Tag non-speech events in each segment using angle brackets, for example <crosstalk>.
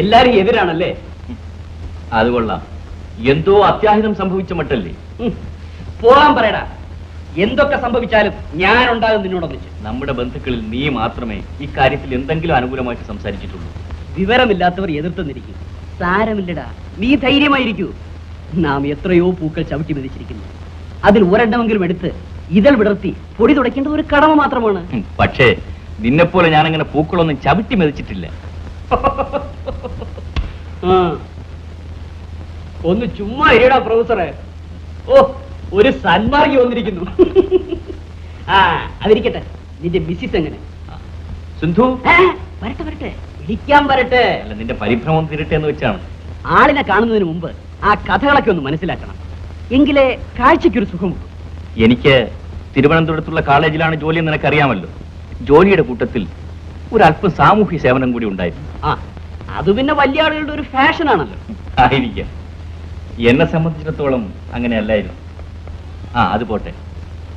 എല്ലാരും എതിരാണല്ലേ? അത് കൊള്ളാം. എന്തോ അത്യാഹിതം സംഭവിച്ച മട്ടല്ലേ. പോകാൻ പറയടാ. എന്തൊക്കെ സംഭവിച്ചാലും ഞാൻ ഉണ്ടാകും നിന്നോടൊന്നിച്ച് നമ്മുടെ ബന്ധുക്കളിൽ നീ മാത്രമേ ഇക്കാര്യത്തിൽ എന്തെങ്കിലും അനുകൂലമായിട്ട് സംസാരിച്ചിട്ടുള്ളൂ. വിവരമില്ലാത്തവർ എതിർത്ത് എതിർത്തുന്നിരിക്കും സാരമില്ലടാ. നീ ധൈര്യമായിരിക്കൂ. നാം എത്രയോ പൂക്കൾ ചവിട്ടി മെതിച്ചിരിക്കുന്നു. അതിൽ ഒരെണ്ണമെങ്കിലും എടുത്ത് ഇതൾ വിടർത്തി പൊടി തുടയ്ക്കേണ്ടത് ഒരു കടമ മാത്രമാണ്. പക്ഷേ നിന്നെപ്പോലെ ഞാനങ്ങനെ പൂക്കളൊന്നും ചവിട്ടി മെതിച്ചിട്ടില്ല. ഒന്ന് ചുമ്മാ ഇരിയടാ പ്രൊഫസറെ. ഓ ഒരു സന്മാർഗി വന്നിരിക്കുന്നു. ആ അതിരിക്കട്ടെ. നിന്റെ മിസ്സിസ് എങ്ങനെ? സിന്ധു? വരട്ടെ വരട്ടെ. വിളിക്കാൻ വരട്ടെ. അല്ല നിന്റെ പരിഭ്രമം തീരട്ടെ എന്ന് വെച്ചാണ്. ആളിനെ കാണുന്നതിന് മുമ്പ് ആ കഥകളൊക്കെ ഒന്ന് മനസ്സിലാക്കണം. എങ്കിലേ കാഴ്ചയ്ക്കൊരു സുഖം. എനിക്ക് തിരുവനന്തപുരത്തുള്ള കോളേജിലാണ് ജോലി എന്ന് നിനക്കറിയാമല്ലോ. ജോലിയുടെ കൂട്ടത്തിൽ ഒരല്പം സാമൂഹ്യ സേവനം കൂടി ഉണ്ടായിരുന്നു. ആ അത് പിന്നെ വലിയ ആളുകളുടെ ഒരു ഫാഷൻ ആണല്ലോ. ആയിരിക്കാം. എന്നെ സംബന്ധിച്ചിടത്തോളം അങ്ങനെ അല്ലായിരുന്നു ആ അത് പോട്ടെ.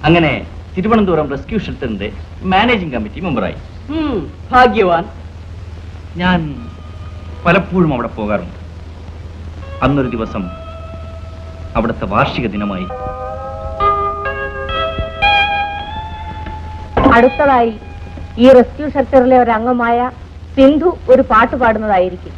അങ്ങനെ തിരുവനന്തപുരം റെസ്ക്യൂ ഷെൽട്ടറിന്റെ മാനേജിംഗ് കമ്മിറ്റി മെമ്പറായി ഉം, ഭാഗ്യവാൻ. ഞാൻ പലപ്പോഴും അവിടെ പോകാറുണ്ട്. അന്നൊരു ദിവസം അവിടുത്തെ വാർഷിക ദിനമായി. അടുത്തതായി ഈ റെസ്ക്യൂ ഷെൽട്ടറിലെ ഒരു അംഗമായ സിന്ധു ഒരു പാട്ട് പാടുന്നതായിരിക്കും.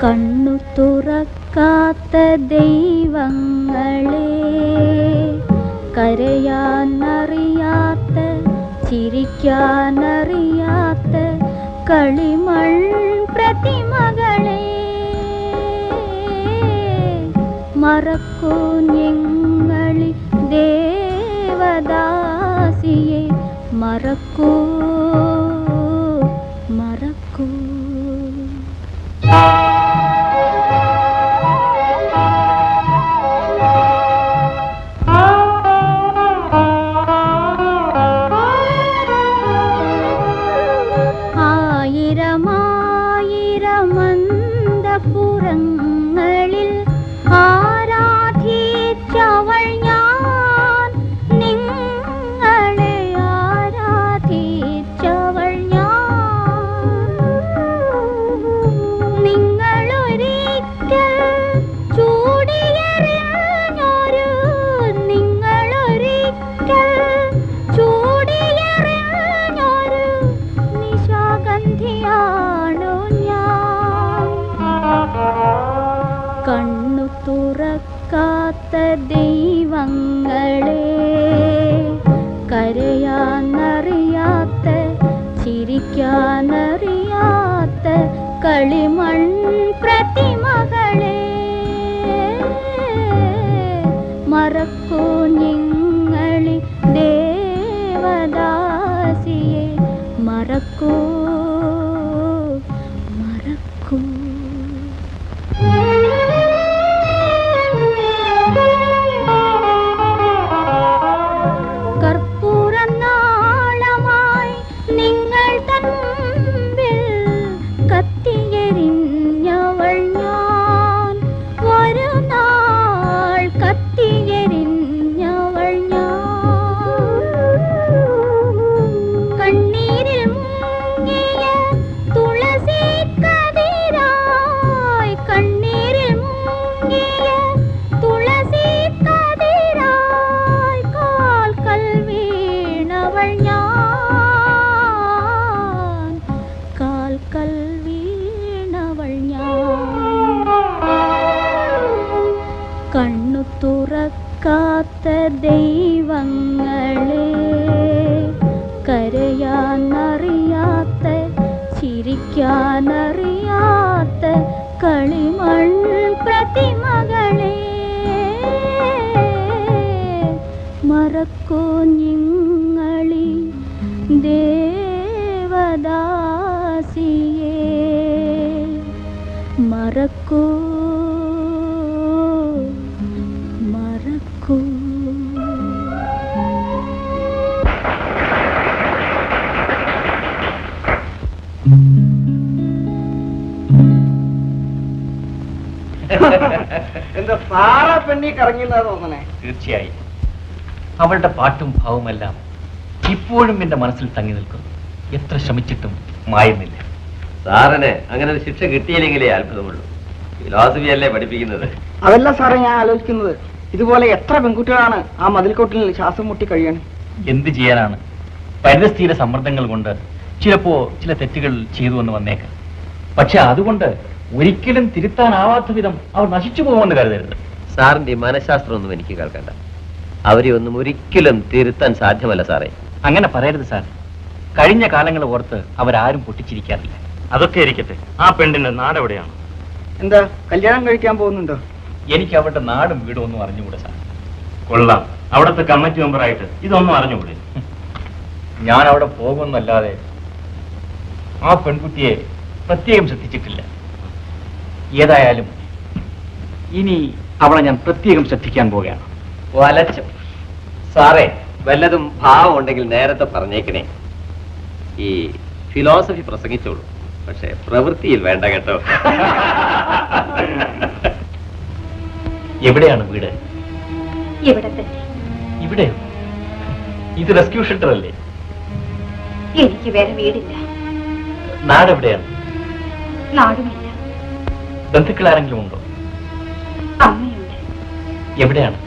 കണ്ണു തുറക്കാത്ത ദൈവങ്ങളെ കരയാനറിയാത്ത ചിരിക്കാനറിയാത്ത കളിമൺ പ്രതിമകളെ മറക്കൂ ഞങ്ങളി ദേവദാസിയെ മറക്കൂ கற்பூரங்கள் തുറക്കാത്ത ദൈവങ്ങളെ കരയാന്നറിയാത്ത ചിരിക്കാനറിയാത്ത കളിമൺ പ്രതിമകളെ മറക്കൂ നിങ്ങളി ദേവദാസിയെ മറക്കൂ ദൈവങ്ങളെ കരയാനറിയാത്ത ചിരിക്കാനറിയാത്ത കളിമൺ പ്രതിമകളെ മറക്കോ നിങ്ങളി ദേവദാസിയെ. മറക്കൂ <laughs> സാറാ പെണ്ണി കറങ്ങിയെന്നാ തോന്നണേ? തീർച്ചയായും. അവളുടെ പാട്ടും ഭാവമെല്ലാം ഇപ്പോഴും എന്റെ മനസ്സിൽ തങ്ങി നിൽക്കുന്നു. എത്ര ശ്രമിച്ചിട്ടും മായുന്നില്ല. സാറിന് അങ്ങനെ ഒരു ശിക്ഷ കിട്ടിയില്ലെങ്കിലേ അത്ഭുതമുള്ളൂ. ഫിലോസഫി അല്ലേ പഠിപ്പിക്കുന്നത്? അതല്ല സാറേ ഞാൻ ആലോചിക്കുന്നത്. ഇതുപോലെ എത്ര പെൺകുട്ടികളാണ് ആ മതിൽക്കോട്ടിൽ ശ്വാസം മുട്ടി കഴിയണം? എന്ത് ചെയ്യാനാണ്? പരിതസ്ഥിതിയുടെ സമ്മർദ്ദങ്ങൾ കൊണ്ട് ചിലപ്പോ ചില തെറ്റുകൾ ചെയ്തു എന്ന് വന്നേക്കാം. പക്ഷെ അതുകൊണ്ട് ഒരിക്കലും തിരുത്താനാവാത്ത വിധം അവർ നശിച്ചു പോകുമെന്ന് കരുതരുത്. സാറിന്റെ ഈ മനഃശാസ്ത്രം ഒന്നും എനിക്ക് കേൾക്കണ്ട. അവരെ ഒന്നും ഒരിക്കലും തിരുത്താൻ സാധ്യമല്ല സാറേ. അങ്ങനെ പറയരുത് സാർ. കഴിഞ്ഞ കാലങ്ങൾ ഓർത്ത് അവരാരും പൊട്ടിച്ചിരിക്കാറില്ല. അതൊക്കെ ഇരിക്കട്ടെ. ആ പെണ്ണിന്റെ നാടെവിടെയാണ് എന്താ കല്യാണം കഴിക്കാൻ പോകുന്നുണ്ടോ? എനിക്ക് അവരുടെ നാടും വീടും ഒന്നും അറിഞ്ഞുകൂടെ സാർ. കൊള്ളാം. അവിടുത്തെ കമ്മിറ്റി മെമ്പറായിട്ട് ഇതൊന്നും അറിഞ്ഞുകൂടെ? ഞാൻ അവിടെ പോകുമെന്നല്ലാതെ ആ പെൺകുട്ടിയെ പ്രത്യേകം ശ്രദ്ധിച്ചിട്ടില്ല. ഏതായാലും ഇനി അവളെ ഞാൻ പ്രത്യേകം ശ്രദ്ധിക്കാൻ പോവുകയാണ്. വലച്ചു. സാറേ വല്ലതും ഭാവം ഉണ്ടെങ്കിൽ നേരത്തെ പറഞ്ഞേക്കണേ. ഈ ഫിലോസഫി പ്രസംഗിച്ചോളൂ. പക്ഷെ പ്രവൃത്തിയിൽ വേണ്ട കേട്ടോ. എവിടെയാണ് വീട്? ഇവിടെ തന്നെ. ഇവിടെ? ഇത് റെസ്ക്യൂ ഷെൽട്ടർ അല്ലേ? എനിക്ക് വേറെ വീടില്ല. നാട് എവിടെയാണ് നാടുമില്ല. ബന്ധുക്കൾ ആരെങ്കിലും ഉണ്ടോ അമ്മയുണ്ട്. എവിടെയാണ്?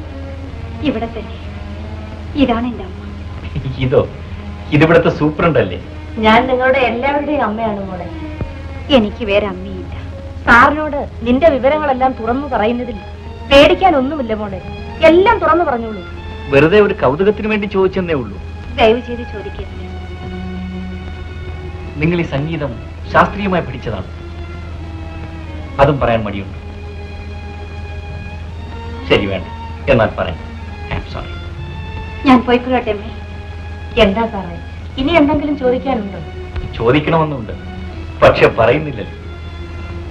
ഇവിടെ തന്നെ. ഇതാണ് എന്റെ അമ്മ. ഇതോ? ഇതിവിടത്തെ സൂപ്രണ്ട് അല്ലേ ഞാൻ നിങ്ങളുടെ എല്ലാവരുടെയും അമ്മയാണ് മോളെ. എനിക്ക് വേറെ അമ്മയില്ല. സാറിനോട് നിന്റെ വിവരങ്ങളെല്ലാം തുറന്നു പറയുന്നതിൽ പേടിക്കാൻ ഒന്നുമില്ല മോളെ. എല്ലാം തുറന്നു പറഞ്ഞോളൂ. വെറുതെ ഒരു കൗതുകത്തിന് വേണ്ടി ചോദിച്ചെന്നേ ഉള്ളൂ. ദയവ് ചെയ്ത് ചോദിക്കരുത്. നിങ്ങൾ ഈ സംഗീതം ശാസ്ത്രീയമായി പഠിച്ചതാണ് അതും പറയാൻ മടിയുണ്ട്. ശരി വേണ്ട. എന്നാൽ പറയാം. സോറി ഞാൻ പോയിക്കൊള്ളട്ടെ അമ്മേ. എന്താ സാറേ? ഇനി എന്തെങ്കിലും ചോദിക്കാനുണ്ടോ? ചോദിക്കണമെന്നുണ്ട്. പക്ഷെ പറയുന്നില്ലല്ലോ.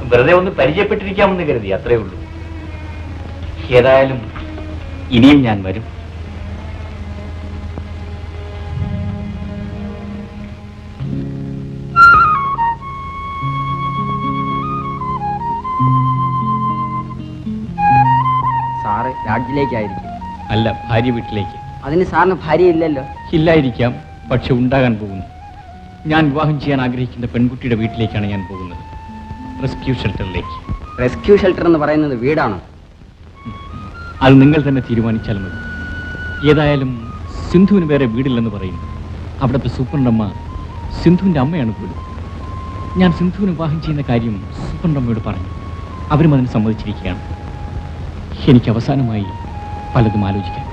വെറുതെ ഒന്ന് പരിചയപ്പെട്ടിരിക്കാമെന്ന് കരുതി അത്രേ ഉള്ളൂ. ഏതായാലും ഇനിയും ഞാൻ വരും. സാറ് അല്ല ഭാര്യ വീട്ടിലേക്ക്. അതിന് സാറിന് ഭാര്യ ഇല്ലല്ലോ ഇല്ലായിരിക്കാം പക്ഷെ ഉണ്ടാകാൻ പോകുന്നു. ഞാൻ വിവാഹം ചെയ്യാൻ ആഗ്രഹിക്കുന്ന പെൺകുട്ടിയുടെ വീട്ടിലേക്കാണ് ഞാൻ പോകുന്നത്. റെസ്ക്യൂ ഷെൽട്ടറിലേക്ക് റെസ്ക്യൂ ഷെൽട്ടർ എന്ന് പറയുന്നത് വീടാണോ? അത് നിങ്ങൾ തന്നെ തീരുമാനിച്ചാൽ മതി. ഏതായാലും സിന്ധുവിന് വേറെ വീടില്ലെന്ന് പറയുന്നു. അവിടുത്തെ സൂപ്രണ്ടമ്മ സിന്ധുവിന്റെ അമ്മയാണ് പോലും ഞാൻ സിന്ധുവിന് വിവാഹം ചെയ്യുന്ന കാര്യം സൂപ്രണ്ടമ്മയോട് പറഞ്ഞു. അവരും അതിന് സമ്മതിച്ചിരിക്കുകയാണ്. എനിക്ക് അവസാനമായി പലതും ആലോചിക്കാൻ